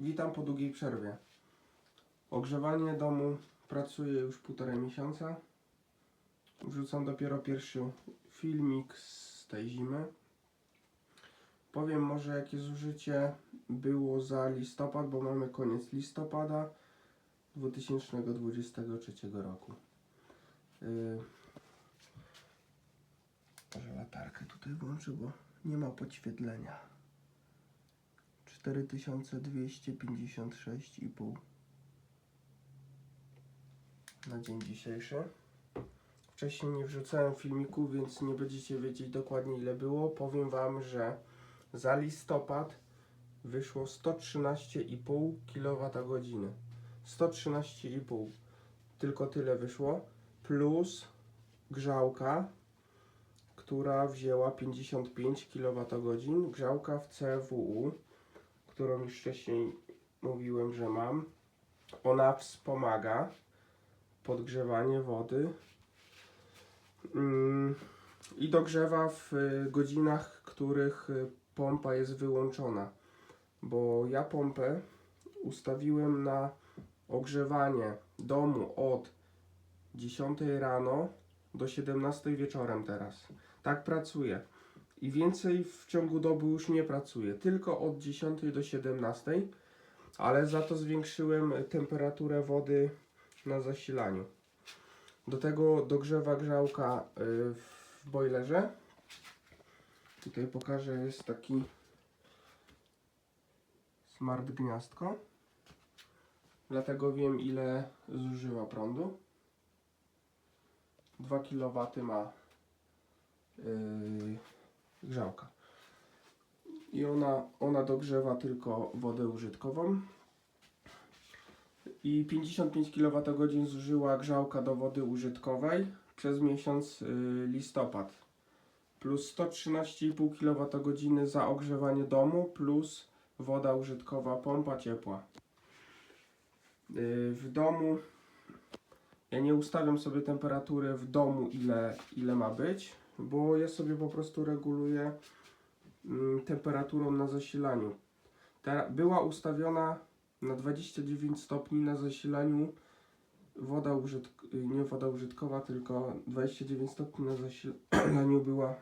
Witam po długiej przerwie. Ogrzewanie domu pracuje już półtorej miesiąca. Wrzucam dopiero pierwszy filmik z tej zimy. Powiem może jakie zużycie było za listopad, bo mamy koniec listopada 2023 roku. Yy, może latarkę tutaj włączę, bo nie ma podświetlenia. 4256,5 na dzień dzisiejszy. Wcześniej nie wrzucałem filmiku, więc nie będziecie wiedzieć dokładnie ile było. Powiem Wam, że za listopad wyszło 113,5 kWh. 113,5 tylko tyle wyszło. Plus grzałka, która wzięła 55 kWh. Grzałka w CWU którą już wcześniej mówiłem, że mam. Ona wspomaga podgrzewanie wody Mm, i dogrzewa w y, godzinach, których y, pompa jest wyłączona. Bo ja pompę ustawiłem na ogrzewanie domu od 10 rano do 17 wieczorem teraz. Tak pracuję i więcej w ciągu doby już nie pracuję, tylko od 10 do 17, ale za to zwiększyłem temperaturę wody na zasilaniu. Do tego dogrzewa grzałka y, w boilerze. Tutaj pokażę, jest taki smart gniazdko. Dlatego wiem ile zużywa prądu. 2 kW ma yy, grzałka. I ona, ona dogrzewa tylko wodę użytkową. I 55 kWh zużyła grzałka do wody użytkowej przez miesiąc y, listopad. Plus 113,5 kWh za ogrzewanie domu, plus woda użytkowa, pompa ciepła. Y, w domu ja nie ustawiam sobie temperatury w domu ile, ile ma być bo ja sobie po prostu reguluję mm, temperaturą na zasilaniu. Była ustawiona na 29 stopni na zasilaniu woda nie woda użytkowa, tylko 29 stopni na zasilaniu była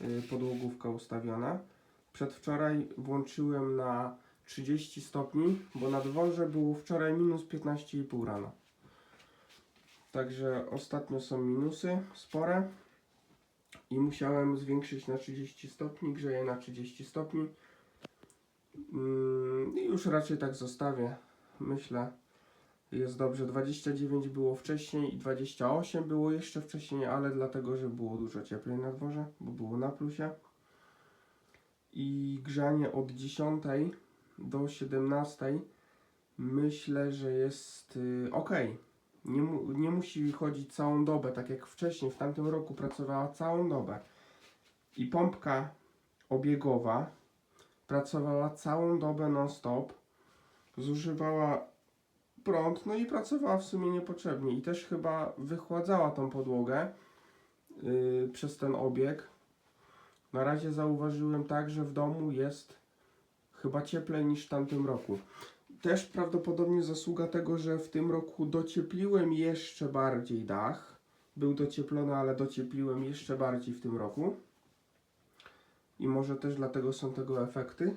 y, podłogówka ustawiona. Przedwczoraj włączyłem na 30 stopni, bo na dworze było wczoraj minus 15,5 rano. Także ostatnio są minusy spore i musiałem zwiększyć na 30 stopni, grzeję na 30 stopni Mm, i już raczej tak zostawię. Myślę, jest dobrze. 29 było wcześniej i 28 było jeszcze wcześniej, ale dlatego, że było dużo cieplej na dworze, bo było na plusie. I grzanie od 10 do 17 myślę, że jest y, ok. Nie, mu, nie musi chodzić całą dobę, tak jak wcześniej, w tamtym roku pracowała całą dobę. I pompka obiegowa pracowała całą dobę non-stop, zużywała prąd, no i pracowała w sumie niepotrzebnie. I też chyba wychładzała tą podłogę yy, przez ten obieg. Na razie zauważyłem tak, że w domu jest chyba cieplej niż w tamtym roku też prawdopodobnie zasługa tego, że w tym roku dociepliłem jeszcze bardziej dach. Był docieplony, ale dociepliłem jeszcze bardziej w tym roku. I może też dlatego są tego efekty,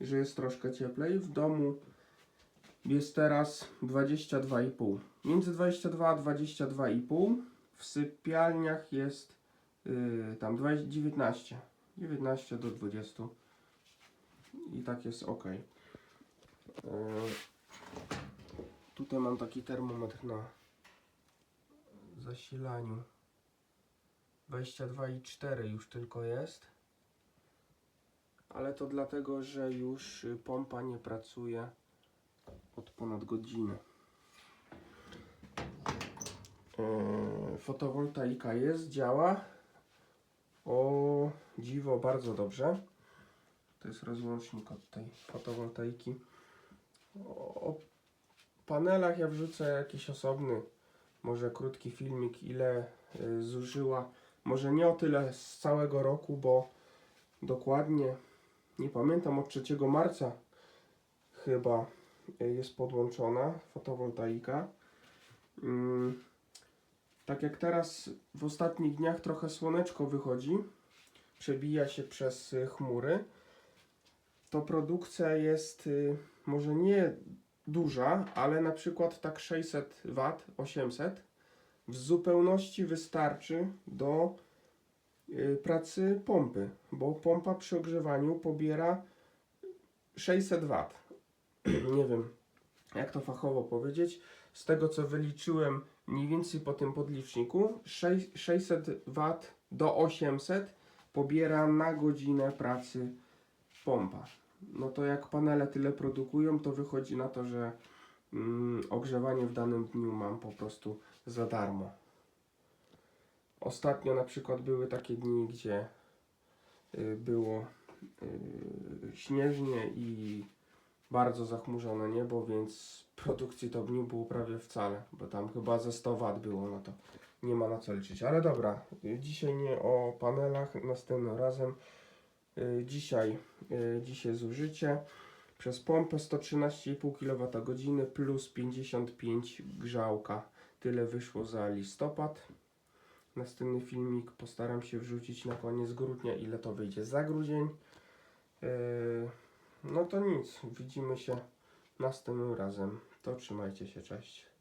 że jest troszkę cieplej. W domu jest teraz 22,5. Między 22 a 22,5. W sypialniach jest yy, tam 20, 19. 19 do 20. I tak jest ok. E, Tutaj mam taki termometr na zasilaniu. 22,4 już tylko jest. Ale to dlatego, że już pompa nie pracuje od ponad godziny. E, Fotowoltaika jest, działa. O dziwo, bardzo dobrze. To jest rozłącznik od tej fotowoltaiki. O panelach ja wrzucę jakiś osobny, może krótki filmik, ile y, zużyła. Może nie o tyle z całego roku, bo dokładnie nie pamiętam od 3 marca chyba y, jest podłączona, fotowoltaika. Mm, Tak jak teraz w ostatnich dniach trochę słoneczko wychodzi, przebija się przez y, chmury, to produkcja jest może nie duża, ale na przykład tak 600 W, 800 w zupełności wystarczy do y, pracy pompy, bo pompa przy ogrzewaniu pobiera 600 W. Nie wiem, jak to fachowo powiedzieć. Z tego co wyliczyłem mniej więcej po tym podliczniku, 6 600 W do 800 pobiera na godzinę pracy pompa. No to jak panele tyle produkują, to wychodzi na to, że mm, ogrzewanie w danym dniu mam po prostu za darmo. Ostatnio na przykład były takie dni, gdzie y, było y, śnieżnie i bardzo zachmurzone niebo, więc produkcji to nie było prawie wcale, bo tam chyba ze 100 W było, no to nie ma na co liczyć. Ale dobra, y, dzisiaj nie o panelach, następnym razem. Y, Dzisiaj, y, dzisiaj zużycie przez pompę 113,5 kWh plus 55 grzałka. Tyle wyszło za listopad. Następny filmik postaram się wrzucić na koniec grudnia, ile to wyjdzie za grudzień. Yy, no to nic, widzimy się następnym razem. To trzymajcie się, cześć.